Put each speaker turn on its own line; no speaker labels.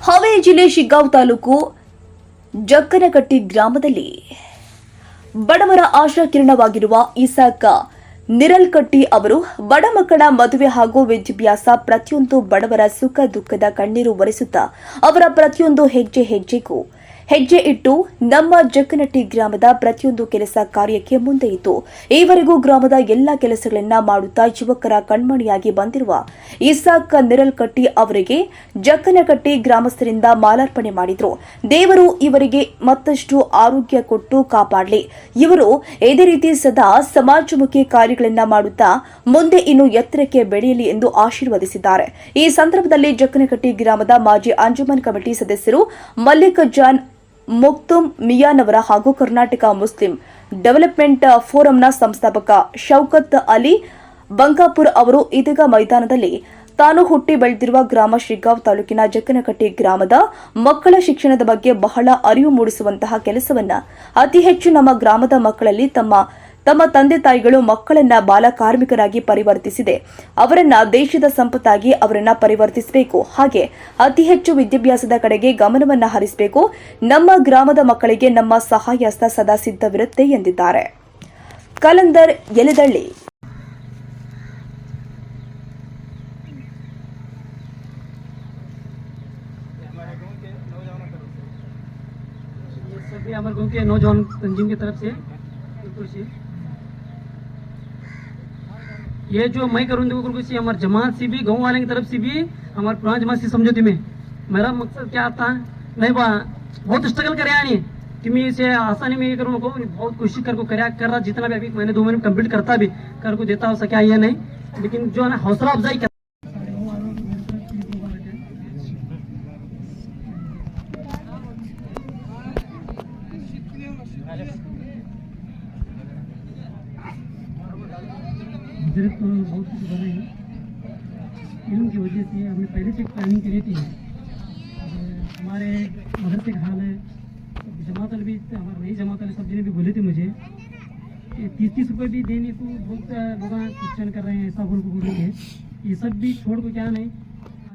ಹಾವೇರಿ ಜಿಲ್ಲೆ ಶಿಗ್ಗಾಂವ್ ತಾಲೂಕು ಜಕ್ಕನಕಟ್ಟಿ ಗ್ರಾಮದಲ್ಲಿ ಬಡವರ ಆಶಾಕಿರಣವಾಗಿರುವ ಇಸಾಕ ನಿರಲ್ಕಟ್ಟಿ ಅವರು ಬಡ ಮಕ್ಕಳ ಮದುವೆ ಹಾಗೂ ವಿದ್ಯಾಭ್ಯಾಸ ಪ್ರತಿಯೊಂದು ಬಡವರ ಸುಖ ದುಃಖದ ಕಣ್ಣೀರು ಒರೆಸುತ್ತಾ ಅವರ ಪ್ರತಿಯೊಂದು ಹೆಜ್ಜೆ ಹೆಜ್ಜೆಗೂ ಹೆಜ್ಜೆ ಇಟ್ಟು ನಮ್ಮ ಜಕ್ಕನಟ್ಟಿ ಗ್ರಾಮದ ಪ್ರತಿಯೊಂದು ಕೆಲಸ ಕಾರ್ಯಕ್ಕೆ ಮುಂದೆ ಇತ್ತು. ಈವರೆಗೂ ಗ್ರಾಮದ ಎಲ್ಲಾ ಕೆಲಸಗಳನ್ನ ಮಾಡುತ್ತಾ ಯುವಕರ ಕಣ್ಮಣಿಯಾಗಿ ಬಂದಿರುವ ಇಸಾಕ್ ನಿರಲ್ಕಟ್ಟಿ ಅವರಿಗೆ ಜಕ್ಕನಕಟ್ಟಿ ಗ್ರಾಮಸ್ಥರಿಂದ ಮಾಲಾರ್ಪಣೆ ಮಾಡಿದ್ರು. ದೇವರು ಇವರಿಗೆ ಮತ್ತಷ್ಟು ಆರೋಗ್ಯ ಕೊಟ್ಟು ಕಾಪಾಡಲಿ. ಇವರು ಇದೇ ರೀತಿ ಸದಾ ಸಮಾಜಮುಖಿ ಕಾರ್ಯಗಳನ್ನ ಮಾಡುತ್ತಾ ಮುಂದೆ ಇನ್ನು ಎತ್ತರಕ್ಕೆ ಬೆಳೆಯಲಿ ಎಂದು ಆಶೀರ್ವದಿಸಿದ್ದಾರೆ. ಈ ಸಂದರ್ಭದಲ್ಲಿ ಜಕ್ಕನಕಟ್ಟಿ ಗ್ರಾಮದ ಮಾಜಿ ಅಂಜುಮನ್ ಕಮಿಟಿ ಸದಸ್ಯರು ಮಲ್ಲಿಕ್ ಜಾನ್ ಮುಕ್ತುಮ್ ಮಿಯಾನವರ ಹಾಗೂ ಕರ್ನಾಟಕ ಮುಸ್ಲಿಂ ಡೆವಲಪ್ಮೆಂಟ್ ಫೋರಂನ ಸಂಸ್ಥಾಪಕ ಶೌಕತ್ ಅಲಿ ಬಂಕಾಪುರ್ ಅವರು ಇದೀಗ ಮೈದಾನದಲ್ಲಿ ತಾನು ಹುಟ್ಟಿ ಬೆಳೆದಿರುವ ಗ್ರಾಮ ಶ್ರೀಗಾವ್ ತಾಲೂಕಿನ ಜಕ್ಕನಕಟ್ಟಿ ಗ್ರಾಮದ ಮಕ್ಕಳ ಶಿಕ್ಷಣದ ಬಗ್ಗೆ ಬಹಳ ಅರಿವು ಮೂಡಿಸುವಂತಹ ಕೆಲಸವನ್ನ ಅತಿ ಹೆಚ್ಚು ನಮ್ಮ ಗ್ರಾಮದ ಮಕ್ಕಳಲ್ಲಿ ತಮ್ಮ ತಮ್ಮ ತಂದೆ ತಾಯಿಗಳು ಮಕ್ಕಳನ್ನ ಬಾಲ ಕಾರ್ಮಿಕರಾಗಿ ಪರಿವರ್ತಿಸಿದೆ ಅವರನ್ನ ದೇಶದ ಸಂಪತ್ತಾಗಿ ಅವರನ್ನ ಪರಿವರ್ತಿಸಬೇಕು ಹಾಗೆ ಅತಿ ಹೆಚ್ಚು ವಿದ್ಯಾಭ್ಯಾಸದ ಕಡೆಗೆ ಗಮನವನ್ನ ಹರಿಸಬೇಕು ನಮ್ಮ ಗ್ರಾಮದ ಮಕ್ಕಳಿಗೆ ನಮ್ಮ ಸಹಾಯ ಹಸ್ತ ಸದಾ ಸಿದ್ಧವಿರುತ್ತೆ ಎಂದಿದ್ದಾರೆ ಕಲಂದರ್ ಎಲೆದಳ್ಳಿ
ये सभी हमारे गाँव के नौजवान तंजीम की तरफ से बिल्कुल से ये जो मैं करूँ देखो हमारे जमात से भी गाँव वाले की तरफ़ से भी हमारे पुराने जमात से समझौते में। मेरा मकसद क्या था? नहीं बा, बहुत स्ट्रगल करे यानी। कि मैं इसे आसानी में ये करूँ को बहुत कोशिश कर को कर कर रहा, जितना भी अभी मैंने दो महीने कंप्लीट करता भी, कर को देता हो सका ये नहीं। लेकिन जो है ना, हौसला अफजाई गुजरत तो बहुत कुछ बना है। फ़िल्म की वजह से हमने पहले से प्लानिंग करी थी। हमारे मदरसे का हाल है जमात भी, हमारे वही जमात सब जने भी बोले थे मुझे तीस तीस रुपये भी देने को बहुत लोग क्वेश्चन कर रहे हैं, ऐसा बोल को बोलेंगे ये सब भी छोड़ को क्या नहीं